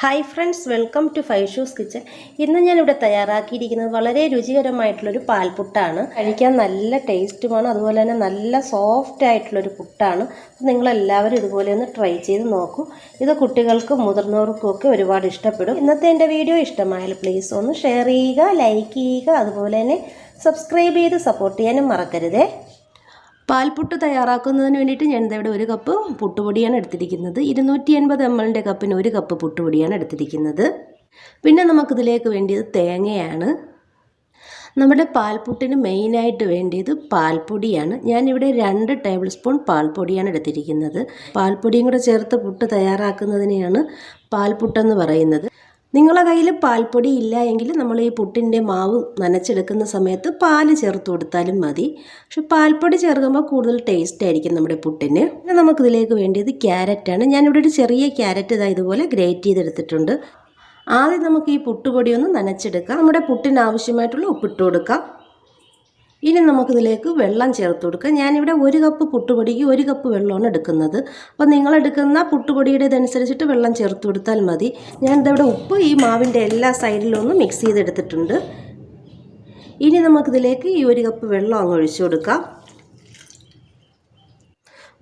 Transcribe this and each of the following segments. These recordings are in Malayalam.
Hi friends welcome to five shoes kitchen ഇന്ന് ഞാനിവിടെ തയ്യാറാക്കിയിരിക്കുന്നത് വളരെ രുചികരമായിട്ടുള്ളൊരു പാൽപുട്ടാണ്. കഴിക്കാൻ നല്ല ടേസ്റ്റുമാണ് അതുപോലെ തന്നെ നല്ല സോഫ്റ്റ് ആയിട്ടുള്ളൊരു പുട്ടാണ്. അപ്പോൾ നിങ്ങളെല്ലാവരും ഇതുപോലെ ഒന്ന് ട്രൈ ചെയ്ത് നോക്കൂ. ഇത് കുട്ടികൾക്കും മുതിർന്നവർക്കും ഒക്കെ ഒരുപാട് ഇഷ്ടപ്പെടും. ഇന്നത്തെ എന്റെ വീഡിയോ ഇഷ്ടമായാൽ പ്ലീസ് ഒന്ന് ഷെയർ ചെയ്യുക ലൈക്ക് ചെയ്യുക അതുപോലെ തന്നെ സബ്സ്ക്രൈബ് ചെയ്ത് സപ്പോർട്ട് ചെയ്യാനും മറക്കരുതേ. പാൽപുട്ട് തയ്യാറാക്കുന്നതിന് വേണ്ടിയിട്ട് ഞാൻ ഇവിടെ ഒരു കപ്പ് പുട്ടുപൊടിയാണ് എടുത്തിരിക്കുന്നത്. ഇരുന്നൂറ്റി എൺപത് എം എല്ലിന്റെ കപ്പിന് ഒരു കപ്പ് പുട്ടുപൊടിയാണ് എടുത്തിരിക്കുന്നത്. പിന്നെ നമുക്കിതിലേക്ക് വേണ്ടിയത് തേങ്ങയാണ്. നമ്മുടെ പാൽപുട്ടിന് മെയിനായിട്ട് വേണ്ടിയത് പാൽപ്പൊടിയാണ്. ഞാനിവിടെ രണ്ട് ടേബിൾ സ്പൂൺ പാൽപ്പൊടിയാണ് എടുത്തിരിക്കുന്നത്. പാൽപ്പൊടിയും കൂടെ ചേർത്ത് പുട്ട് തയ്യാറാക്കുന്നതിനെയാണ് പാൽപുട്ടെന്ന് പറയുന്നത്. നിങ്ങളെ കയ്യിൽ പാൽപ്പൊടി ഇല്ല എങ്കിൽ നമ്മൾ ഈ പുട്ടിന്റെ മാവ് നനച്ചെടുക്കുന്ന സമയത്ത് പാൽ ചേർത്ത് കൊടുത്താലും മതി. പക്ഷെ പാൽപ്പൊടി ചേർക്കുമ്പോൾ കൂടുതൽ ടേസ്റ്റ് ആയിരിക്കും നമ്മുടെ പുട്ടിന്. നമുക്കിതിലേക്ക് വേണ്ടിയത് ക്യാരറ്റാണ് ഞാനിവിടെ ഒരു ചെറിയ ക്യാരറ്റ് ഇതാ ഇതുപോലെ ഗ്രേറ്റ് ചെയ്തെടുത്തിട്ടുണ്ട്. ആദ്യം നമുക്ക് ഈ പുട്ടുപൊടി ഒന്ന് നനച്ചെടുക്കാം. നമ്മുടെ പുട്ടിന് ആവശ്യമായിട്ടുള്ള ഉപ്പിട്ട് കൊടുക്കാം. ഇനി നമുക്കിതിലേക്ക് വെള്ളം ചേർത്ത് കൊടുക്കുക ഞാനിവിടെ ഒരു കപ്പ് പുട്ടുപൊടിക്ക് ഒരു കപ്പ് വെള്ളമാണ് എടുക്കുന്നത്. അപ്പോൾ നിങ്ങളെടുക്കുന്ന പുട്ടുപൊടിയുടെ ഇതനുസരിച്ചിട്ട് വെള്ളം ചേർത്ത് കൊടുത്താൽ മതി. ഞാൻ ഇവിടെ ഉപ്പ് ഈ മാവിന്റെ എല്ലാ സൈഡിലും ഒന്ന് മിക്സ് ചെയ്തെടുത്തിട്ടുണ്ട്. ഇനി നമുക്കിതിലേക്ക് ഈ ഒരു കപ്പ് വെള്ളം അങ്ങ് ഒഴിച്ചു കൊടുക്കാം.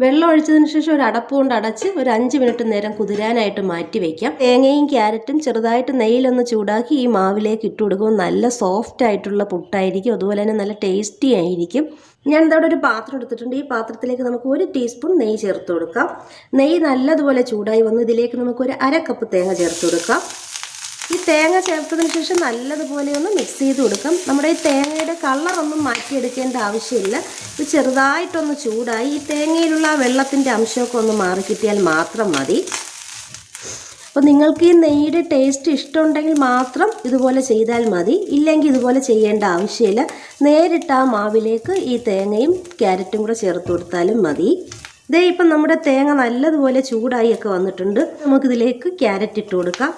വെള്ളം ഒഴിച്ചതിന് ശേഷം ഒരു അടപ്പ് കൊണ്ട് അടച്ച് ഒരു അഞ്ച് മിനിറ്റ് നേരം കുതിരാനായിട്ട് മാറ്റി വയ്ക്കാം തേങ്ങയും ക്യാരറ്റും ചെറുതായിട്ട് നെയ്യിലൊന്ന് ചൂടാക്കി ഈ മാവിലേക്ക് ഇട്ട് കൊടുക്കുമ്പോൾ നല്ല സോഫ്റ്റ് ആയിട്ടുള്ള പുട്ടായിരിക്കും. അതുപോലെ തന്നെ നല്ല ടേസ്റ്റി ആയിരിക്കും. ഞാൻ ഇതവിടെ ഒരു പാത്രം എടുത്തിട്ടുണ്ട്. ഈ പാത്രത്തിലേക്ക് നമുക്ക് ഒരു ടീസ്പൂൺ നെയ്യ് ചേർത്ത് കൊടുക്കാം. നെയ്യ് നല്ലതുപോലെ ചൂടായി വന്നു. ഇതിലേക്ക് നമുക്ക് ഒരു അര കപ്പ് തേങ്ങ ചേർത്ത് കൊടുക്കാം. ഈ തേങ്ങ ചേർത്തതിന് ശേഷം നല്ലതുപോലെ ഒന്ന് മിക്സ് ചെയ്ത് കൊടുക്കും. നമ്മുടെ ഈ തേങ്ങയുടെ കളറൊന്നും മാറ്റിയെടുക്കേണ്ട ആവശ്യമില്ല. ഇത് ചെറുതായിട്ടൊന്ന് ചൂടായി ഈ തേങ്ങയിലുള്ള ആ വെള്ളത്തിന്റെ അംശമൊക്കെ ഒന്ന് മാറിക്കിട്ടിയാൽ മാത്രം മതി. അപ്പോൾ നിങ്ങൾക്ക് ഈ നെയ്യുടെ ടേസ്റ്റ് ഇഷ്ടമുണ്ടെങ്കിൽ മാത്രം ഇതുപോലെ ചെയ്താൽ മതി. ഇല്ലെങ്കിൽ ഇതുപോലെ ചെയ്യേണ്ട ആവശ്യമില്ല. നേരിട്ട് ആ മാവിലേക്ക് ഈ തേങ്ങയും ക്യാരറ്റും കൂടെ ചേർത്ത് കൊടുത്താലും മതി. ഇതേ ഇപ്പം നമ്മുടെ തേങ്ങ നല്ലതുപോലെ ചൂടായി ഒക്കെ വന്നിട്ടുണ്ട്. നമുക്കിതിലേക്ക് ക്യാരറ്റ് ഇട്ട് കൊടുക്കാം.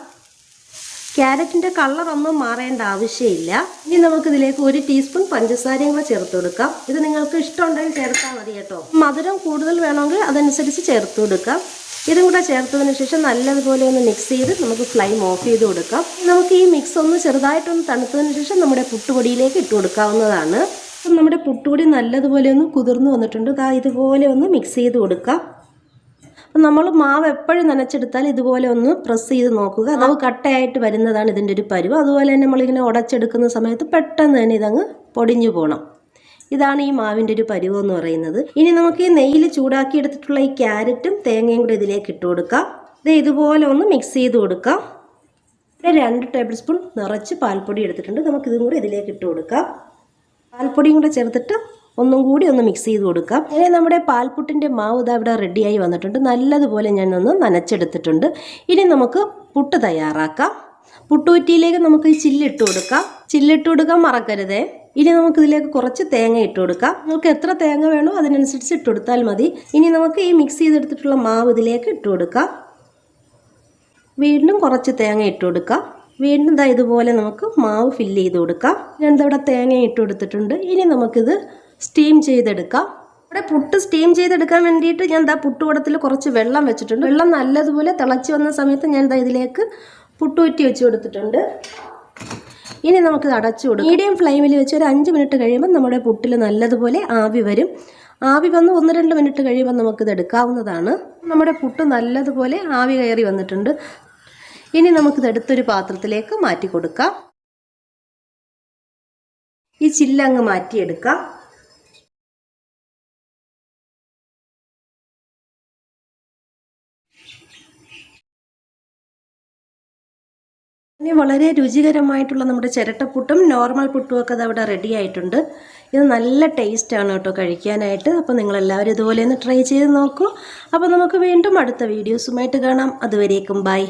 ക്യാരറ്റിന്റെ കളറൊന്നും മാറേണ്ട ആവശ്യമില്ല. ഇനി നമുക്കിതിലേക്ക് ഒരു ടീസ്പൂൺ പഞ്ചസാരയും കൂടെ ചേർത്ത് കൊടുക്കാം. ഇത് നിങ്ങൾക്ക് ഇഷ്ടമുണ്ടെങ്കിൽ ചേർത്താൽ മതി കേട്ടോ. മധുരം കൂടുതൽ വേണമെങ്കിൽ അതനുസരിച്ച് ചേർത്ത് കൊടുക്കാം. ഇതും കൂടെ ചേർത്തതിന് ശേഷം നല്ലതുപോലെ ഒന്ന് മിക്സ് ചെയ്ത് നമുക്ക് ഫ്ലൈം ഓഫ് ചെയ്ത് കൊടുക്കാം. നമുക്ക് ഈ മിക്സ് ഒന്ന് ചെറുതായിട്ടൊന്ന് തണുത്തതിന് ശേഷം നമ്മുടെ പുട്ടുപൊടിയിലേക്ക് ഇട്ട് കൊടുക്കാവുന്നതാണ്. അപ്പം നമ്മുടെ പുട്ടുപൊടി നല്ലതുപോലെ ഒന്ന് കുതിർന്ന് വന്നിട്ടുണ്ട്. ഇതാ ഇതുപോലെ ഒന്ന് മിക്സ് ചെയ്ത് കൊടുക്കാം. നമ്മൾ മാവ് എപ്പോഴും നനച്ചെടുത്താൽ ഇതുപോലെ ഒന്ന് പ്രസ് ചെയ്ത് നോക്കുക. അത് കട്ടയായിട്ട് വരുന്നതാണ് ഇതിന്റെ ഒരു പരുവ്. അതുപോലെ തന്നെ നമ്മളിങ്ങനെ ഉടച്ചെടുക്കുന്ന സമയത്ത് പെട്ടെന്ന് തന്നെ ഇതങ്ങ് പൊടിഞ്ഞു പോകണം ഇതാണ് ഈ മാവിന്റെ ഒരു പരുവ് എന്ന് പറയുന്നത്. ഇനി നമുക്ക് ഈ നെയ്യിൽ ചൂടാക്കി എടുത്തിട്ടുള്ള ഈ ക്യാരറ്റും തേങ്ങയും കൂടെ ഇതിലേക്ക് ഇട്ട് കൊടുക്കാം. ഇത് ഇതുപോലെ ഒന്ന് മിക്സ് ചെയ്ത് കൊടുക്കാം. രണ്ട് ടേബിൾ സ്പൂൺ നിറച്ച് പാൽപ്പൊടി എടുത്തിട്ടുണ്ട്. നമുക്കിതും കൂടി ഇതിലേക്ക് ഇട്ട് കൊടുക്കാം. പാൽപ്പൊടിയും കൂടെ ചേർത്തിട്ട് ഒന്നും കൂടി ഒന്ന് മിക്സ് ചെയ്ത് കൊടുക്കാം. അങ്ങനെ നമ്മുടെ പാൽപുട്ടിന്റെ മാവ് ഇതാ ഇവിടെ റെഡിയായി വന്നിട്ടുണ്ട്. നല്ലതുപോലെ ഞാനൊന്ന് നനച്ചെടുത്തിട്ടുണ്ട്. ഇനി നമുക്ക് പുട്ട് തയ്യാറാക്കാം. പുട്ടുകുറ്റിയിലേക്ക് നമുക്ക് ഈ ചില്ലിട്ട് കൊടുക്കാം. ചില്ലിട്ട് കൊടുക്കാൻ മറക്കരുതേ. ഇനി നമുക്ക് ഇതിലേക്ക് കുറച്ച് തേങ്ങ ഇട്ട് കൊടുക്കാം. നമുക്ക് എത്ര തേങ്ങ വേണോ അതിനനുസരിച്ച് ഇട്ട് കൊടുത്താൽ മതി. ഇനി നമുക്ക് ഈ മിക്സ് ചെയ്തെടുത്തിട്ടുള്ള മാവ് ഇതിലേക്ക് ഇട്ട് കൊടുക്കാം. വീണ്ടും കുറച്ച് തേങ്ങ ഇട്ട് കൊടുക്കാം. വീണ്ടും ഇതാ ഇതുപോലെ നമുക്ക് മാവ് ഫില്ല് ചെയ്ത് കൊടുക്കാം. ഞാനിതവിടെ തേങ്ങ ഇട്ട് കൊടുത്തിട്ടുണ്ട്. ഇനി നമുക്കിത് സ്റ്റീം ചെയ്തെടുക്കാം. ഇവിടെ പുട്ട് സ്റ്റീം ചെയ്തെടുക്കാൻ വേണ്ടിയിട്ട് ഞാൻ എന്താ പുട്ടുകുടത്തിൽ കുറച്ച് വെള്ളം വെച്ചിട്ടുണ്ട്. വെള്ളം നല്ലതുപോലെ തിളച്ച് വന്ന സമയത്ത് ഞാൻ എന്താ ഇതിലേക്ക് പുട്ടുകുറ്റി വെച്ച് കൊടുത്തിട്ടുണ്ട്. ഇനി നമുക്ക് അടച്ചു കൊടുക്കും. മീഡിയം ഫ്ലെയിമിൽ വെച്ച് ഒരു അഞ്ച് മിനിറ്റ് കഴിയുമ്പോൾ നമ്മുടെ പുട്ടിൽ നല്ലതുപോലെ ആവി വരും. ആവി വന്ന് ഒന്ന് രണ്ട് മിനിറ്റ് കഴിയുമ്പോൾ നമുക്കിത് എടുക്കാവുന്നതാണ്. നമ്മുടെ പുട്ട് നല്ലതുപോലെ ആവി കയറി വന്നിട്ടുണ്ട്. ഇനി നമുക്കിത് എടുത്തൊരു പാത്രത്തിലേക്ക് മാറ്റി കൊടുക്കാം. ഈ ചില്ലങ്ങ് മാറ്റിയെടുക്കാം. ഇനി വളരെ രുചികരമായിട്ടുള്ള നമ്മുടെ ചിരട്ടപ്പുട്ടും നോർമൽ പുട്ടും ഒക്കെ അതവിടെ റെഡി ആയിട്ടുണ്ട്. ഇത് നല്ല ടേസ്റ്റാണ് കേട്ടോ കഴിക്കാനായിട്ട്. അപ്പോൾ നിങ്ങളെല്ലാവരും ഇതുപോലെ ഒന്ന് ട്രൈ ചെയ്ത് നോക്കൂ. അപ്പോൾ നമുക്ക് വീണ്ടും അടുത്ത വീഡിയോസുമായിട്ട് കാണാം. അതുവരേക്കും ബൈ